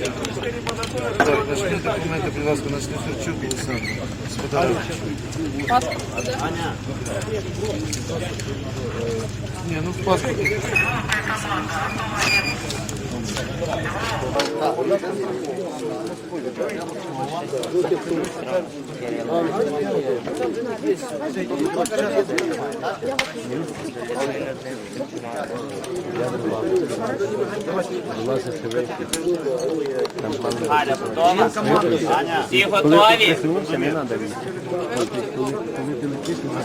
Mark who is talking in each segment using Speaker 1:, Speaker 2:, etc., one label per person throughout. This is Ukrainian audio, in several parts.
Speaker 1: Так, нашли документи, будь ласка, на Снісарчук Олександр. З подарунком. Ні, ну в паспорті.
Speaker 2: Всі готові?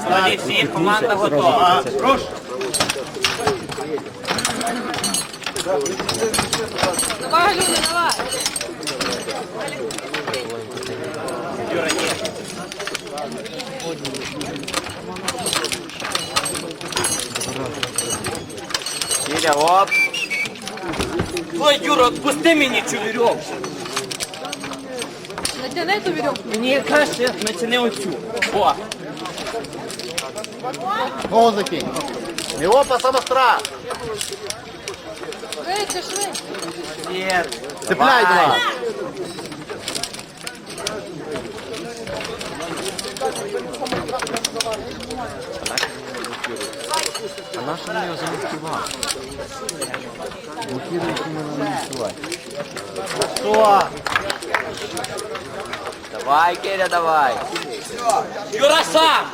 Speaker 2: Готові всі, команда готова.
Speaker 3: Давай, Галюна, давай.
Speaker 2: Юля, оп. Ой, Юра, отпусти мені цю вірьовку.
Speaker 3: Натяни ту вірьовку.
Speaker 2: Мені краще натяни оцю. О,
Speaker 4: Ногу закинь. Мілопа самострах.
Speaker 3: Швидше, швидше.
Speaker 2: є.
Speaker 4: Цепляй два.
Speaker 1: А наша не його замаскував. Блокирує, мене не відсувати.
Speaker 4: Що?
Speaker 2: Давай, Киря, давай. Юра сам.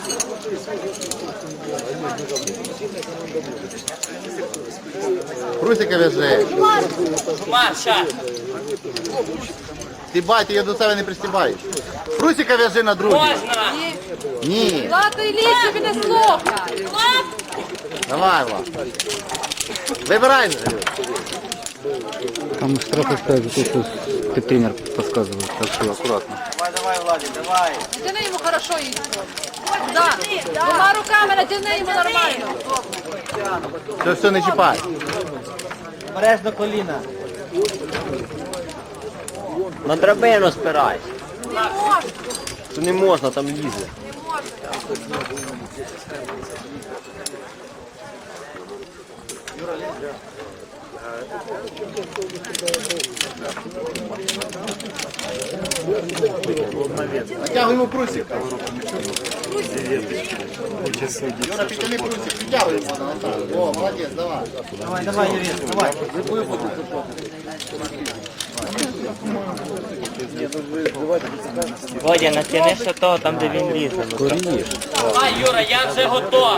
Speaker 4: Прусика в'яжи.
Speaker 2: Марша.
Speaker 4: Стібай, ти її до себе не пристібаєш. Прусика в'яжи на другий.
Speaker 2: Можна.
Speaker 4: Ні.
Speaker 3: Лати ліс, тобі не слухай.
Speaker 4: Давай, Влад. Вибирай. Галю.
Speaker 5: Там штрафы ставят за то, что ты тренер подсказывает, так что аккуратно.
Speaker 2: Давай, давай, Владі, давай.
Speaker 3: Натяни йому хорошо їй. Да. Двома руками натяни йому нормально.
Speaker 4: Все, все, не чіпай.
Speaker 2: Бережно коліна. На драбину спирайся.
Speaker 3: Не можна.
Speaker 2: Це не можна, там лізе.
Speaker 4: Натягуємо прусик. Юра, прусик. О, молодець, давай.
Speaker 2: Давай, давай, Юрій, давай. Водя, натяни ще того, там, де він лізе. Давай, Юра, я вже готов.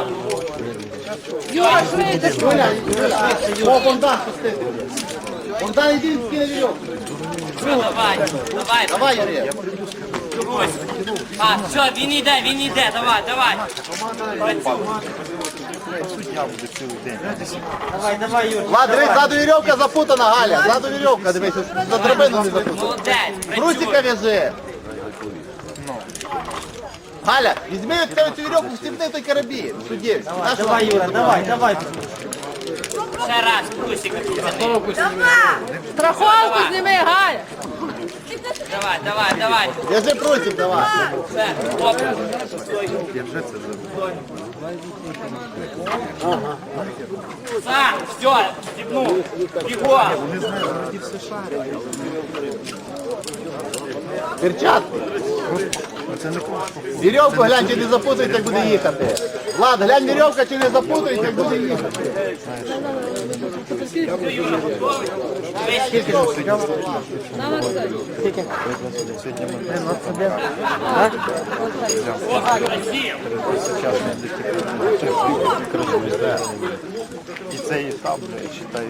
Speaker 3: Юра, швидше.
Speaker 4: Юля, Юля. О, Богдан, пустити. Богдан, іди скине вірьовку.
Speaker 2: Все, давай, давай.
Speaker 4: Давай, Юрій.
Speaker 2: А, все, він іде, він іде, давай, давай. Давай, давай, Юр.
Speaker 4: Влад, дивись, ззаду вірьовка запутана, Галя. Ззаду вірьовка, дивись, за драбину не запутана.
Speaker 2: Молодець,
Speaker 4: в'яжи. Галя, візьми тебе цю вірьовку, встібни той карабін. Суддєвсь. Давай,
Speaker 6: Юра, давай, давай.
Speaker 2: Ще раз, плюсик.
Speaker 3: Страховку зніми, Галя.
Speaker 2: Давай, давай, давай.
Speaker 4: В'яжи прусик, давай.
Speaker 2: Все, оп. Сам, все, стібнув. Бігом.
Speaker 4: Перчатки. Вірьовку глянь, чи не запутається, як буде їхати. Влад, глянь вірьовка, чи не запутається, як буде їхати.
Speaker 1: І цей етап, я читаю,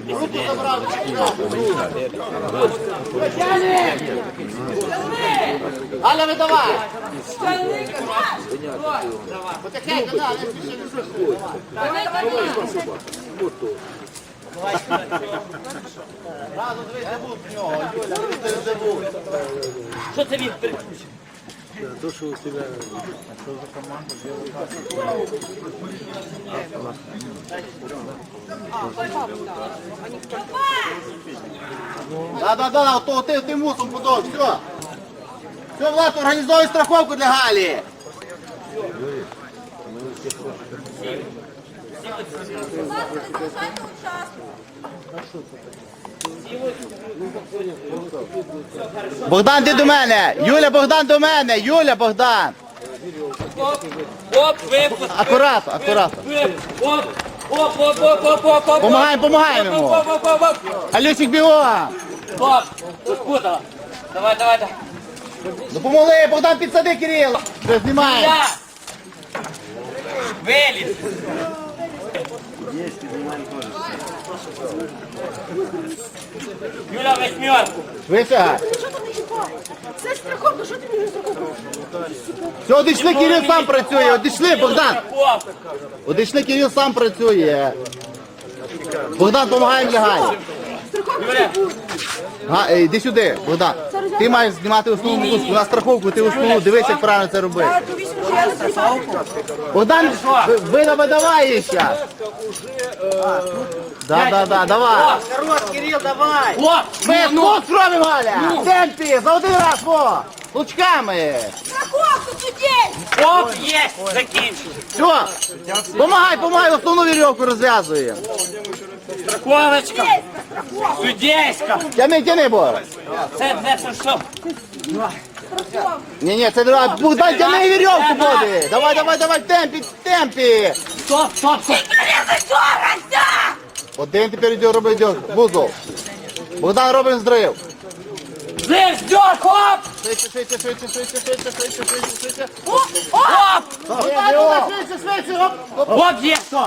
Speaker 4: Галя, видавай. Потихеньку, да, не спіши, не спіши. Разу дивись, забудь в нього, Юля, дивись, забудь.
Speaker 2: Що це він переключив?
Speaker 4: Да, да, да, то ти, ти мусом подов, все. Все, Влад, організуй страховку для Галі. Богдан, ти до мене! Юля, Богдан до мене! Юля, Богдан!
Speaker 2: Оп, оп, випуск.
Speaker 4: Акуратно, акуратно.
Speaker 2: Оп, оп, оп, оп, оп, оп, оп.
Speaker 4: Помагаємо, помагаємо йому.
Speaker 2: Оп, оп, оп, оп.
Speaker 4: Алюсик бігом!
Speaker 2: Оп, спутала. Давай, давай, давай.
Speaker 4: Допомогли, Богдан підсади, Кирил! Все, знімаємо.
Speaker 2: Виліз. Юля, восьмерку.
Speaker 4: Швидше.
Speaker 3: Це страховка, що ти мені страховку?
Speaker 4: Все, одійшли, Кирил сам працює. Одійшли, Богдан. Одійшли, Кирил сам працює. Богдан, допомагаємо лягай. Га, е, йди сюди, Богдан. Ти маєш знімати основну музику. На страховку ти основну. Дивись, як правильно це робити. Богдан, ви- ви її щас. Да, да, да, давай.
Speaker 2: Хорош, Кирилл, давай. Оп,
Speaker 4: Ми тут зробимо, Галя. В темпі, за один раз, во. Лучками.
Speaker 3: Страховку, судей!
Speaker 2: оп, є, закінчив.
Speaker 4: Все. Помагай, помагай, основну вірьовку розв'язуємо.
Speaker 2: Страховочка. Судейська.
Speaker 4: Тяни, тяни, Бор.
Speaker 2: Це не це що?
Speaker 4: Ні, ні, це друга. Богдан, тяни вірьовку, буде. Давай, давай, давай, темпі, темпі.
Speaker 2: Стоп, стоп, стоп.
Speaker 4: Один тепер йде робить вузол. Богдан робить здрив.
Speaker 2: Зив, здьор, хоп.
Speaker 4: Швидше, швидше, швидше, швидше, швидше, швидше, швидше, швидше.
Speaker 2: Оп,
Speaker 4: Богдан, швидше, швидше, оп.
Speaker 2: оп, є, стоп.